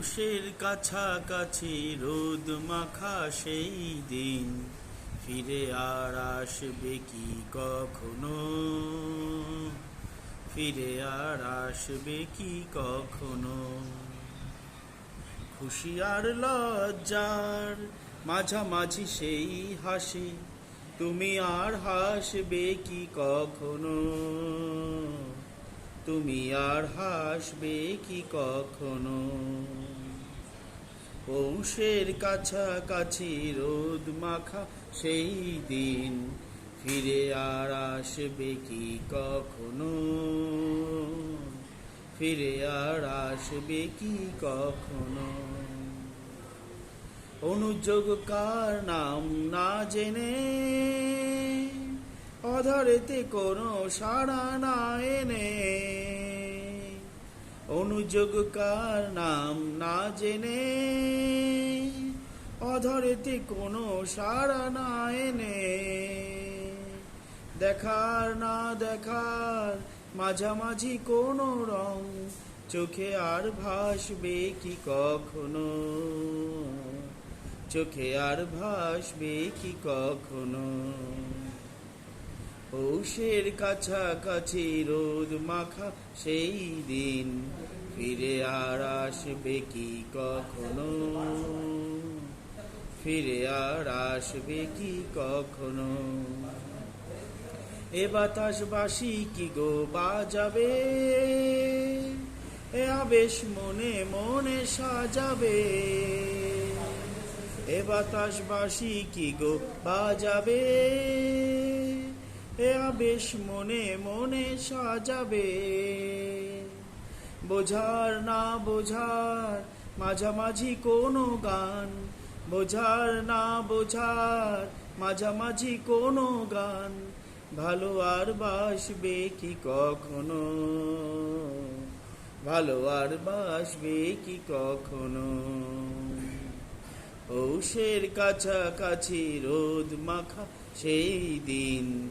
পৌষের কাছাকাছি রোদ মাখা সেই দিন। ফিরে আর আসবে কি কখনো? ফিরে আর আসবে কি কখনো? খুশি আর লজ্জার মাঝামাঝি সেই হাসি, তুমি আর হাসবে কি কখনো? তুমি আর হাসবে কি কখনো? পৌষের কাছাকাছি রোদ মাখা সেই দিন ফিরে আর আসবে কি কখনো? ফিরে আর আসবে কি কখনো? অনুযোগ কার নাম না জেনে অধরেতে কোনো সাড়া না এনে। অনুযোগ কার নাম না জেনে। অধরেতে কোনো সাড়া না এনে। দেখার না দেখার মাঝামাঝি কোনো রং চোখে আর ভাসবে কি কখনো? চোখে আর ভাসবে কি কখনো? পৌষের কাছাকাছি রোদ মাখা সেই দিন। ফিরে আর আসবে কি কখনো? ফিরে আর আসবে কি কখনো? এ বাতাস বাসি কি গো বাজাবে? এ আবেশ মনে মনে সাজাবে। এ বাতাস বাসি কি গো বাজাবে? এ আবেশ মনে মনে সাজাবে। বোঝার না বোঝার মাঝামাঝি কোনো গান। বোঝার না বোঝার মাঝামাঝি কোনো গান। ভালো আর বাসবে কি কখনো? ভালো আর বাসবে কি কখনো? পৌষের কাছাকাছি রোদ মাখা সেই দিন।